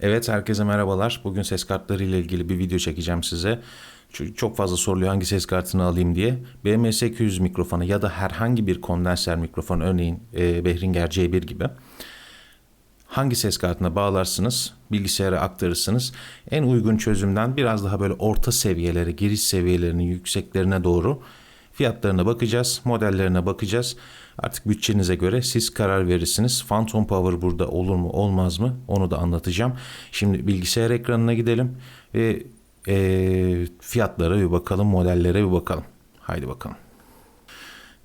Evet herkese merhabalar. Bugün ses kartları ile ilgili bir video çekeceğim size. Çünkü çok fazla soruluyor hangi ses kartını alayım diye. BM800 mikrofonu ya da herhangi bir kondenser mikrofon örneğin e, Behringer C1 gibi. Hangi ses kartına bağlarsınız, bilgisayara aktarırsınız. En uygun çözümden biraz daha böyle orta seviyelere, giriş seviyelerinin yükseklerine doğru fiyatlarına bakacağız, modellerine bakacağız. Artık bütçenize göre siz karar verirsiniz. Phantom Power burada olur mu olmaz mı onu da anlatacağım. Şimdi bilgisayar ekranına gidelim ve e, fiyatlara bir bakalım, modellere bir bakalım. Haydi bakalım.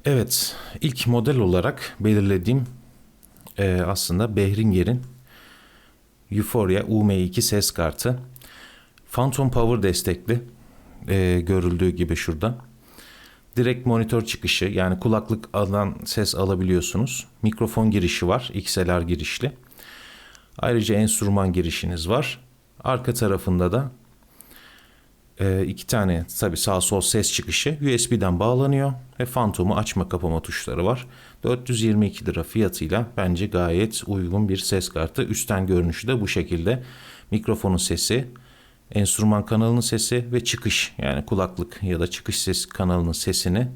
Evet, ilk model olarak belirlediğim e, aslında Behringer'in Euphoria UM2 ses kartı. Phantom Power destekli e, görüldüğü gibi şurada. Direkt monitör çıkışı yani kulaklık alan ses alabiliyorsunuz. Mikrofon girişi var XLR girişli. Ayrıca enstrüman girişiniz var. Arka tarafında da e, iki tane tabi sağ sol ses çıkışı USB'den bağlanıyor ve Phantom'u açma kapama tuşları var. 422 lira fiyatıyla bence gayet uygun bir ses kartı. Üstten görünüşü de bu şekilde. Mikrofonun sesi, enstrüman kanalının sesi ve çıkış yani kulaklık ya da çıkış ses kanalının sesini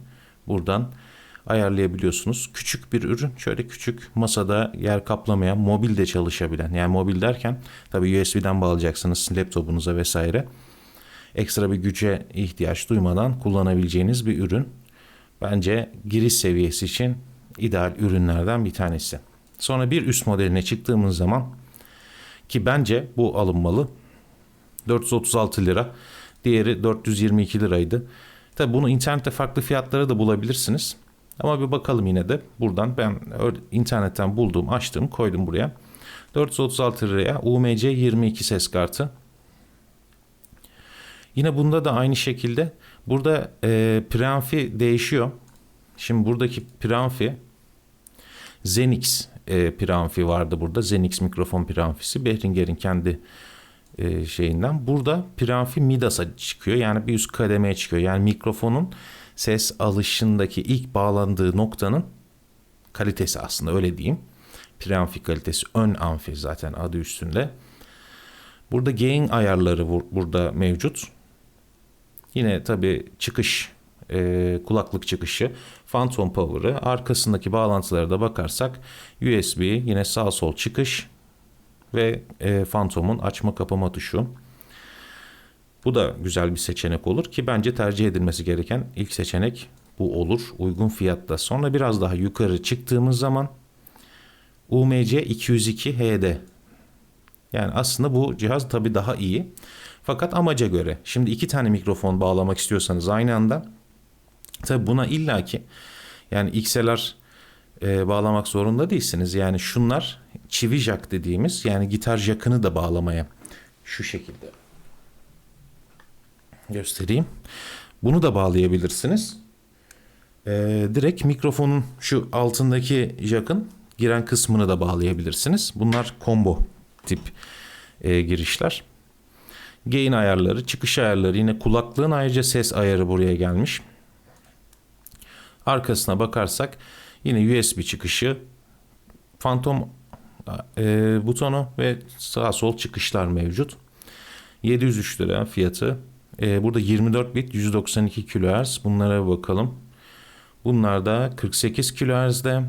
buradan ayarlayabiliyorsunuz. Küçük bir ürün şöyle küçük masada yer kaplamayan mobilde çalışabilen yani mobil derken tabi USB'den bağlayacaksınız laptopunuza vesaire. Ekstra bir güce ihtiyaç duymadan kullanabileceğiniz bir ürün. Bence giriş seviyesi için ideal ürünlerden bir tanesi. Sonra bir üst modeline çıktığımız zaman ki bence bu alınmalı 436 lira. Diğeri 422 liraydı. Tabi bunu internette farklı fiyatlara da bulabilirsiniz. Ama bir bakalım yine de buradan ben internetten bulduğum, açtım, koydum buraya. 436 liraya UMC 22 ses kartı. Yine bunda da aynı şekilde burada e, preamfi değişiyor. Şimdi buradaki preamfi Zenix e, preamfi vardı burada. Zenix mikrofon preamfisi. Behringer'in kendi e, şeyinden. Burada preamfi Midas'a çıkıyor. Yani bir üst kademeye çıkıyor. Yani mikrofonun ses alışındaki ilk bağlandığı noktanın kalitesi aslında öyle diyeyim. Preamfi kalitesi ön amfi zaten adı üstünde. Burada gain ayarları burada mevcut. Yine tabi çıkış e, kulaklık çıkışı Phantom Power'ı arkasındaki bağlantılara da bakarsak USB yine sağ sol çıkış ve e, Phantom'un açma kapama tuşu. Bu da güzel bir seçenek olur ki bence tercih edilmesi gereken ilk seçenek bu olur uygun fiyatta. Sonra biraz daha yukarı çıktığımız zaman UMC 202 HD. Yani aslında bu cihaz tabi daha iyi. Fakat amaca göre. Şimdi iki tane mikrofon bağlamak istiyorsanız aynı anda tabi buna illaki yani XLR e, bağlamak zorunda değilsiniz. Yani şunlar çivi jack dediğimiz yani gitar jackını da bağlamaya şu şekilde göstereyim. Bunu da bağlayabilirsiniz. E, direkt mikrofonun şu altındaki jackın giren kısmını da bağlayabilirsiniz. Bunlar combo tip e, girişler. Gain ayarları, çıkış ayarları yine kulaklığın ayrıca ses ayarı buraya gelmiş. Arkasına bakarsak Yine USB çıkışı, Phantom e, butonu ve sağ sol çıkışlar mevcut. 703 lira fiyatı. E, burada 24 bit 192 kHz. Bunlara bakalım. Bunlar da 48 kHz'de.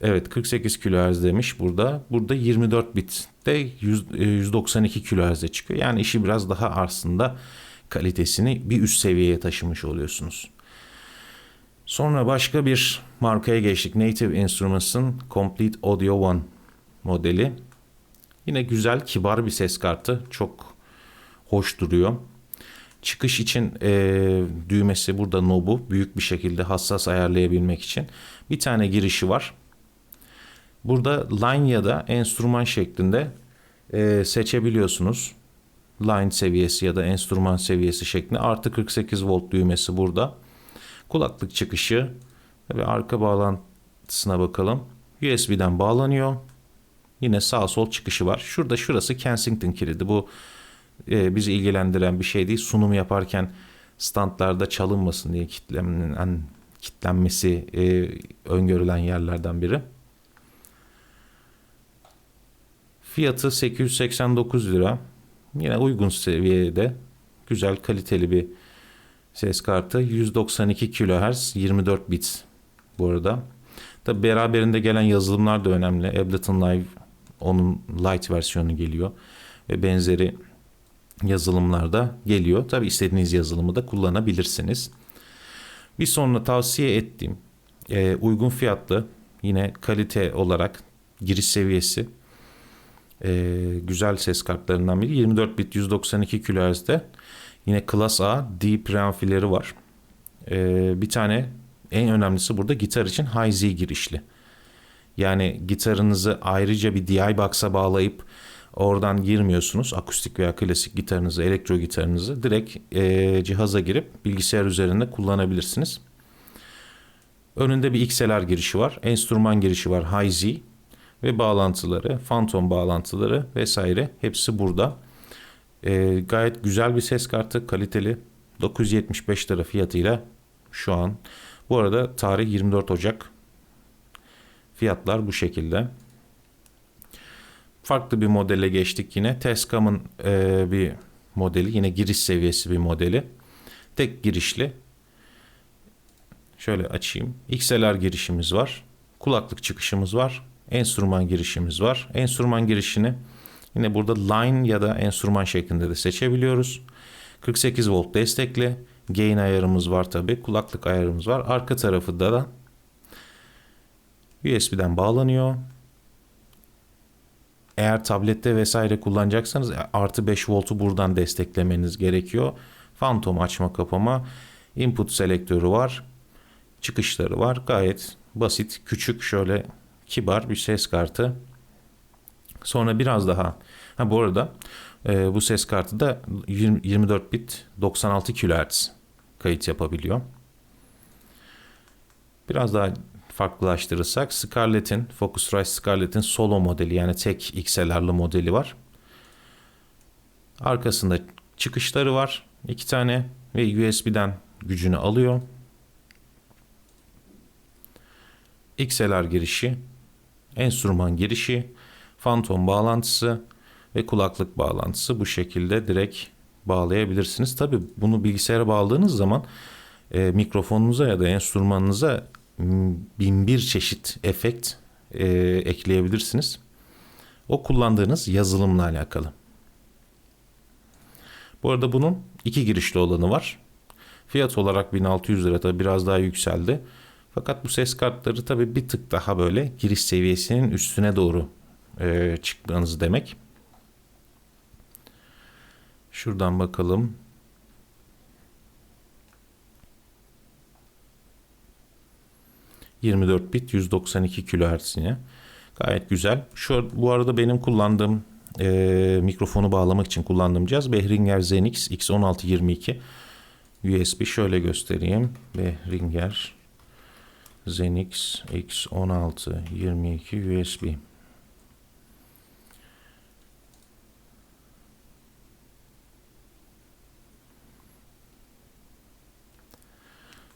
Evet 48 kHz demiş burada. Burada 24 bit de 192 kHz'e çıkıyor. Yani işi biraz daha aslında kalitesini bir üst seviyeye taşımış oluyorsunuz. Sonra başka bir markaya geçtik. Native Instruments'ın Complete Audio One modeli. Yine güzel, kibar bir ses kartı. Çok hoş duruyor. Çıkış için e, düğmesi burada nobu. Büyük bir şekilde hassas ayarlayabilmek için. Bir tane girişi var. Burada line ya da enstrüman şeklinde e, seçebiliyorsunuz. Line seviyesi ya da enstrüman seviyesi şeklinde. Artı 48 volt düğmesi burada. Kulaklık çıkışı ve arka bağlantısına bakalım. USB'den bağlanıyor. Yine sağ sol çıkışı var. Şurada şurası Kensington kilidi. Bu e, bizi ilgilendiren bir şey değil. Sunum yaparken standlarda çalınmasın diye kitlenmen, kitlenmesi e, öngörülen yerlerden biri. Fiyatı 889 lira. Yine uygun seviyede. Güzel kaliteli bir ses kartı. 192 kHz 24 bit bu arada. Tabi beraberinde gelen yazılımlar da önemli. Ableton Live onun light versiyonu geliyor. Ve benzeri yazılımlar da geliyor. Tabi istediğiniz yazılımı da kullanabilirsiniz. Bir sonra tavsiye ettiğim e, uygun fiyatlı yine kalite olarak giriş seviyesi e, güzel ses kartlarından biri 24 bit 192 kHz'de yine Class A D preamfileri var. E, bir tane en önemlisi burada gitar için High Z girişli. Yani gitarınızı ayrıca bir DI box'a bağlayıp oradan girmiyorsunuz. Akustik veya klasik gitarınızı, elektro gitarınızı direkt e, cihaza girip bilgisayar üzerinde kullanabilirsiniz. Önünde bir XLR girişi var. Enstrüman girişi var High Z ve bağlantıları, Phantom bağlantıları vesaire hepsi burada. E, gayet güzel bir ses kartı, kaliteli. 975 lira fiyatıyla şu an. Bu arada tarih 24 Ocak. Fiyatlar bu şekilde. Farklı bir modele geçtik yine. Tescam'ın e, bir modeli. Yine giriş seviyesi bir modeli. Tek girişli. Şöyle açayım. XLR girişimiz var. Kulaklık çıkışımız var. Enstrüman girişimiz var. Enstrüman girişini yine burada line ya da enstrüman şeklinde de seçebiliyoruz. 48 volt destekli. Gain ayarımız var tabi. Kulaklık ayarımız var. Arka tarafı da USB'den bağlanıyor. Eğer tablette vesaire kullanacaksanız e, artı 5 voltu buradan desteklemeniz gerekiyor. Phantom açma kapama. Input selektörü var. Çıkışları var. Gayet basit, küçük şöyle kibar bir ses kartı. Sonra biraz daha. Ha bu arada e, bu ses kartı da 20, 24 bit 96 kHz kayıt yapabiliyor. Biraz daha farklılaştırırsak Scarlett'in, Focusrite Scarlett'in solo modeli yani tek XLR'lı modeli var. Arkasında çıkışları var. iki tane ve USB'den gücünü alıyor. XLR girişi, enstrüman girişi, Phantom bağlantısı ve kulaklık bağlantısı bu şekilde direkt bağlayabilirsiniz. Tabi bunu bilgisayara bağladığınız zaman e, mikrofonunuza ya da enstrümanınıza bin bir çeşit efekt e, ekleyebilirsiniz. O kullandığınız yazılımla alakalı. Bu arada bunun iki girişli olanı var. Fiyat olarak 1600 lira tabi biraz daha yükseldi. Fakat bu ses kartları tabi bir tık daha böyle giriş seviyesinin üstüne doğru e, çıkmanız demek. Şuradan bakalım. ...24 bit 192 kHz yine. Gayet güzel. Şu bu arada benim kullandığım e, mikrofonu bağlamak için kullandığım cihaz Behringer Zenix X1622 USB şöyle göstereyim. Behringer Zenix X1622 USB.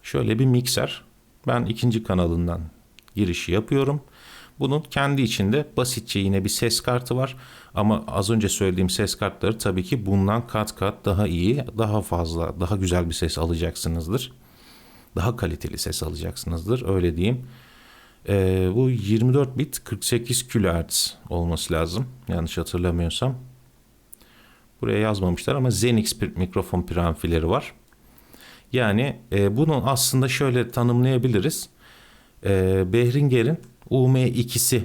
Şöyle bir mikser. Ben ikinci kanalından girişi yapıyorum. Bunun kendi içinde basitçe yine bir ses kartı var. Ama az önce söylediğim ses kartları tabii ki bundan kat kat daha iyi, daha fazla, daha güzel bir ses alacaksınızdır. Daha kaliteli ses alacaksınızdır. Öyle diyeyim. Ee, bu 24 bit 48 kHz olması lazım. Yanlış hatırlamıyorsam. Buraya yazmamışlar ama Zenix mikrofon preamfileri var. Yani e, bunu aslında şöyle tanımlayabiliriz. E, Behringer'in UM2'si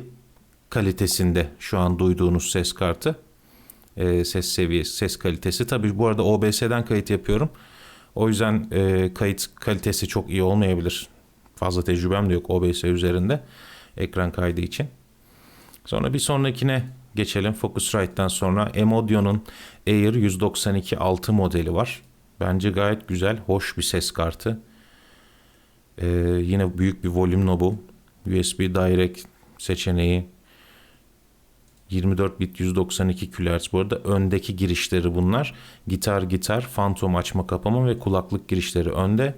kalitesinde şu an duyduğunuz ses kartı. E, ses seviyesi, ses kalitesi. Tabii bu arada OBS'den kayıt yapıyorum. O yüzden e, kayıt kalitesi çok iyi olmayabilir. Fazla tecrübem de yok OBS üzerinde ekran kaydı için. Sonra bir sonrakine geçelim. Focusrite'den sonra Emodio'nun Air 192 6 modeli var. Bence gayet güzel, hoş bir ses kartı. Ee, yine büyük bir volüm nobu. USB Direct seçeneği. 24 bit 192 kHz. Bu arada öndeki girişleri bunlar. Gitar gitar, fantom açma kapama ve kulaklık girişleri önde.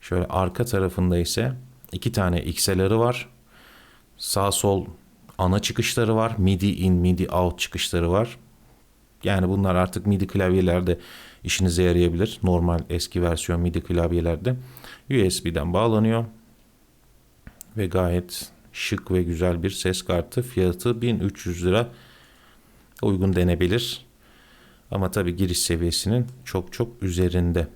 Şöyle arka tarafında ise iki tane XLR'ı var. Sağ sol ana çıkışları var. MIDI in, MIDI out çıkışları var. Yani bunlar artık MIDI klavyelerde işinize yarayabilir. Normal eski versiyon MIDI klavyelerde. USB'den bağlanıyor. Ve gayet şık ve güzel bir ses kartı. Fiyatı 1300 lira. Uygun denebilir. Ama tabi giriş seviyesinin çok çok üzerinde.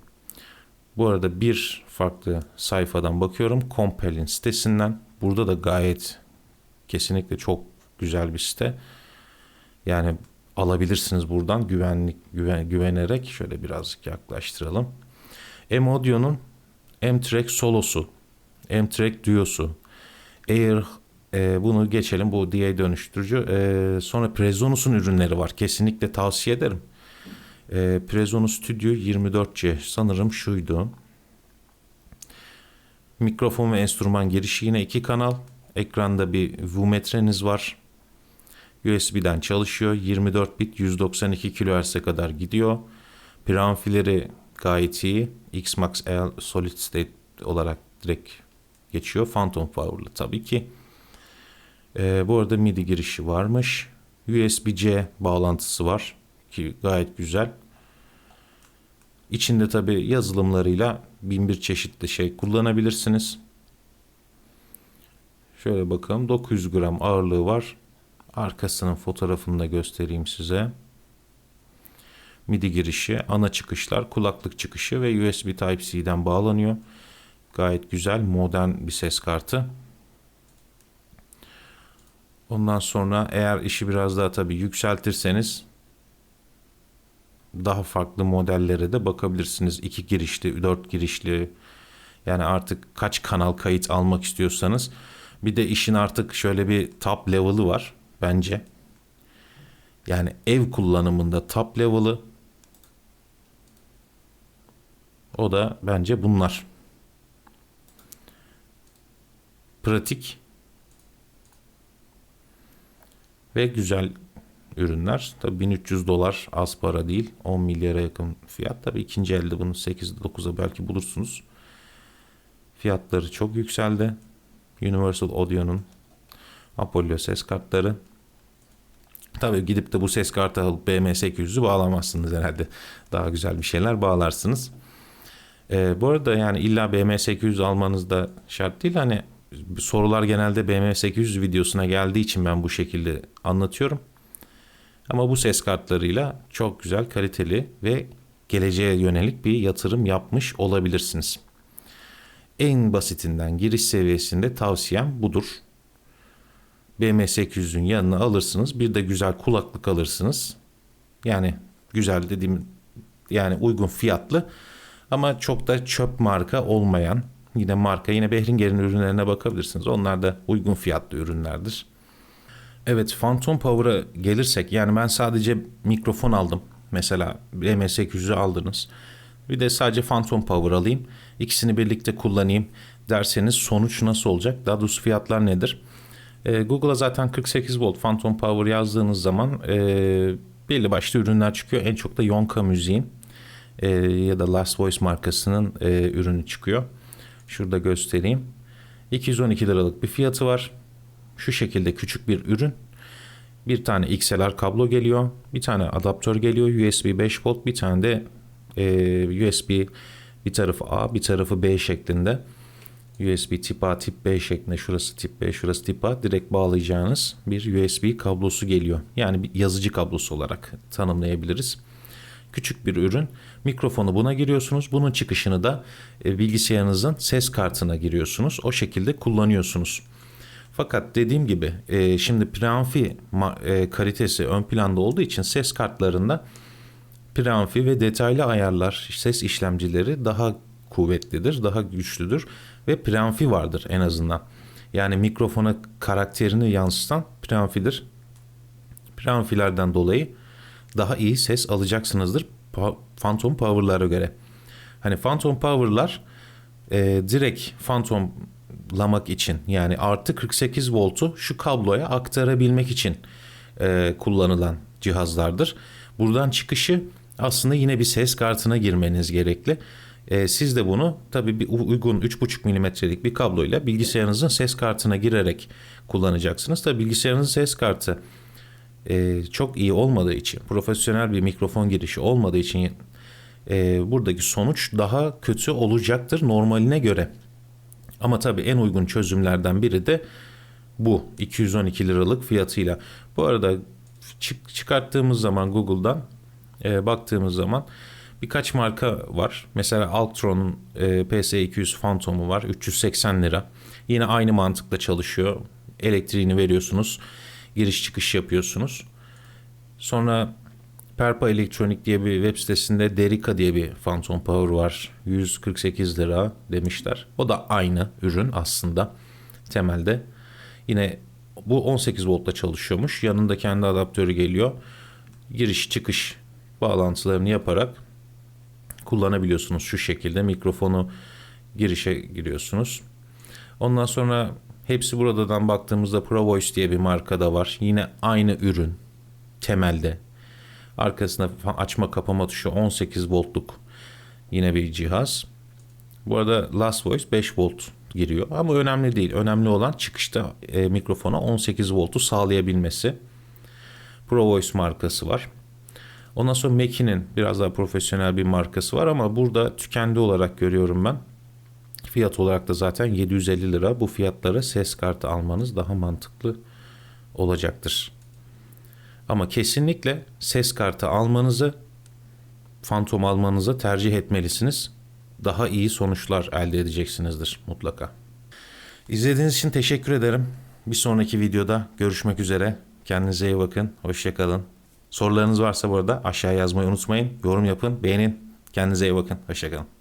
Bu arada bir farklı sayfadan bakıyorum. Compel'in sitesinden. Burada da gayet kesinlikle çok güzel bir site. Yani alabilirsiniz buradan güvenlik güven, güvenerek şöyle birazcık yaklaştıralım. M-Audio'nun M-Track solosu, M-Track duosu, Air e, bunu geçelim bu DA dönüştürücü. E, sonra Presonus'un ürünleri var. Kesinlikle tavsiye ederim. E, Presonus Studio 24C sanırım şuydu. Mikrofon ve enstrüman girişi yine iki kanal. Ekranda bir VU-metreniz var. USB'den çalışıyor. 24 bit 192 kHz'e kadar gidiyor. Preamfileri gayet iyi. Xmax L Solid State olarak direkt geçiyor. Phantom Power'lı tabii ki. Ee, bu arada MIDI girişi varmış. USB-C bağlantısı var ki gayet güzel. İçinde tabii yazılımlarıyla bin bir çeşitli şey kullanabilirsiniz. Şöyle bakalım 900 gram ağırlığı var. Arkasının fotoğrafını da göstereyim size. MIDI girişi, ana çıkışlar, kulaklık çıkışı ve USB Type-C'den bağlanıyor. Gayet güzel, modern bir ses kartı. Ondan sonra eğer işi biraz daha tabii yükseltirseniz daha farklı modellere de bakabilirsiniz. 2 girişli, 4 girişli yani artık kaç kanal kayıt almak istiyorsanız. Bir de işin artık şöyle bir top level'ı var bence. Yani ev kullanımında top level'ı o da bence bunlar. Pratik ve güzel ürünler. Tabii 1300 dolar az para değil. 10 milyara yakın fiyat. Tabii ikinci elde bunu 8'de 9'a belki bulursunuz. Fiyatları çok yükseldi. Universal Audio'nun Apollo ses kartları. Tabii gidip de bu ses kartı alıp BM800'ü bağlamazsınız herhalde. Daha güzel bir şeyler bağlarsınız. Ee, bu arada yani illa BM800 almanız da şart değil. Hani sorular genelde BM800 videosuna geldiği için ben bu şekilde anlatıyorum. Ama bu ses kartlarıyla çok güzel, kaliteli ve geleceğe yönelik bir yatırım yapmış olabilirsiniz. En basitinden giriş seviyesinde tavsiyem budur. BM800'ün yanına alırsınız. Bir de güzel kulaklık alırsınız. Yani güzel dediğim yani uygun fiyatlı ama çok da çöp marka olmayan yine marka yine Behringer'in ürünlerine bakabilirsiniz. Onlar da uygun fiyatlı ürünlerdir. Evet Phantom Power'a gelirsek yani ben sadece mikrofon aldım. Mesela BM800'ü aldınız. Bir de sadece Phantom Power alayım. İkisini birlikte kullanayım derseniz sonuç nasıl olacak? Daha doğrusu fiyatlar nedir? Ee, Google'a zaten 48 volt Phantom Power yazdığınız zaman e, belli başlı ürünler çıkıyor. En çok da Yonka müziğin e, ya da Last Voice markasının e, ürünü çıkıyor. Şurada göstereyim. 212 liralık bir fiyatı var. Şu şekilde küçük bir ürün. Bir tane XLR kablo geliyor. Bir tane adaptör geliyor. USB 5 volt. Bir tane de e, USB bir tarafı A bir tarafı B şeklinde. USB tip A tip B şeklinde şurası tip B şurası tip A direkt bağlayacağınız bir USB kablosu geliyor. Yani bir yazıcı kablosu olarak tanımlayabiliriz. Küçük bir ürün. Mikrofonu buna giriyorsunuz. Bunun çıkışını da e, bilgisayarınızın ses kartına giriyorsunuz. O şekilde kullanıyorsunuz. Fakat dediğim gibi e, şimdi preamfi e, kalitesi ön planda olduğu için ses kartlarında preamfi ve detaylı ayarlar, ses işlemcileri daha kuvvetlidir, daha güçlüdür ve preamfi vardır en azından. Yani mikrofona karakterini yansıtan preamfidir. Preamfilerden dolayı daha iyi ses alacaksınızdır Phantom Power'lara göre. Hani Phantom Power'lar e, direkt Phantom lamak için yani artı 48 voltu şu kabloya aktarabilmek için e, kullanılan cihazlardır. Buradan çıkışı aslında yine bir ses kartına girmeniz gerekli. E, siz de bunu tabii bir uygun 3.5 milimetrelik bir kabloyla bilgisayarınızın ses kartına girerek kullanacaksınız. Tabii bilgisayarınızın ses kartı e, çok iyi olmadığı için, profesyonel bir mikrofon girişi olmadığı için e, buradaki sonuç daha kötü olacaktır normaline göre. Ama tabii en uygun çözümlerden biri de bu 212 liralık fiyatıyla. Bu arada çık- çıkarttığımız zaman Google'dan e, baktığımız zaman birkaç marka var. Mesela Altron'un e, PS200 Phantom'u var 380 lira. Yine aynı mantıkla çalışıyor. Elektriğini veriyorsunuz. Giriş çıkış yapıyorsunuz. Sonra Perpa Elektronik diye bir web sitesinde Derica diye bir Phantom Power var. 148 lira demişler. O da aynı ürün aslında temelde. Yine bu 18 voltla çalışıyormuş. Yanında kendi adaptörü geliyor. Giriş çıkış bağlantılarını yaparak kullanabiliyorsunuz şu şekilde. Mikrofonu girişe giriyorsunuz. Ondan sonra hepsi buradan baktığımızda Pro Voice diye bir marka da var. Yine aynı ürün temelde. Arkasında açma kapama tuşu 18 voltluk yine bir cihaz. Bu arada Last Voice 5 volt giriyor ama önemli değil. Önemli olan çıkışta e, mikrofona 18 voltu sağlayabilmesi. Pro Voice markası var. Ondan sonra Mac'inin biraz daha profesyonel bir markası var ama burada tükendi olarak görüyorum ben. Fiyat olarak da zaten 750 lira. Bu fiyatlara ses kartı almanız daha mantıklı olacaktır. Ama kesinlikle ses kartı almanızı, Phantom almanızı tercih etmelisiniz. Daha iyi sonuçlar elde edeceksinizdir mutlaka. İzlediğiniz için teşekkür ederim. Bir sonraki videoda görüşmek üzere. Kendinize iyi bakın. Hoşçakalın. Sorularınız varsa bu arada aşağıya yazmayı unutmayın. Yorum yapın, beğenin. Kendinize iyi bakın. Hoşçakalın.